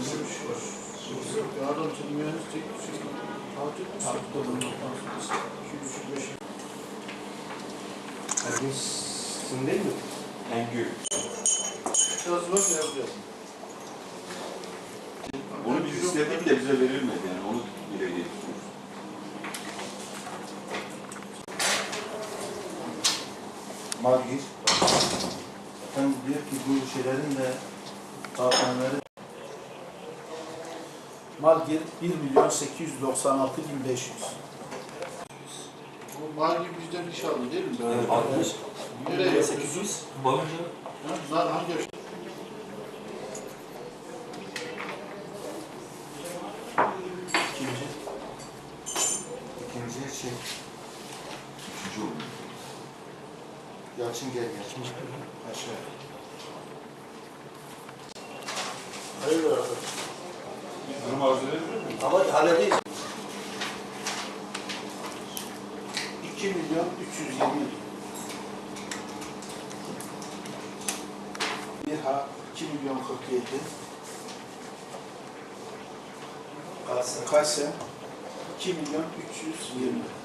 Bizim şu var. Adam senin mühendis tek şey. Altı Altı dolar. İki buçuk beş. Ergin sizin değil mi? Engül. Biraz var ya yapacağız. Onu biz istedik de bize verilmedi yani onu dile getiriyoruz. Malgir. Zaten diyor ki bu şeylerin de dağıtanları Malgir 1 milyon 896 bin 500. Bu mal gibi bizden iş aldı değil mi? Evet, Nereye Nereye yapıyorsun? 800? Balonca. Bunlar hangi ikinci. İkinci şey Üçüncü oldu. Yalçın gel Yalçın. Aşağı. Hayır arkadaş. Ama halledeyiz. 2 milyon 320 bin. Bir ha 2 milyon 47. Kalsın. Kalsın. 2 milyon 320.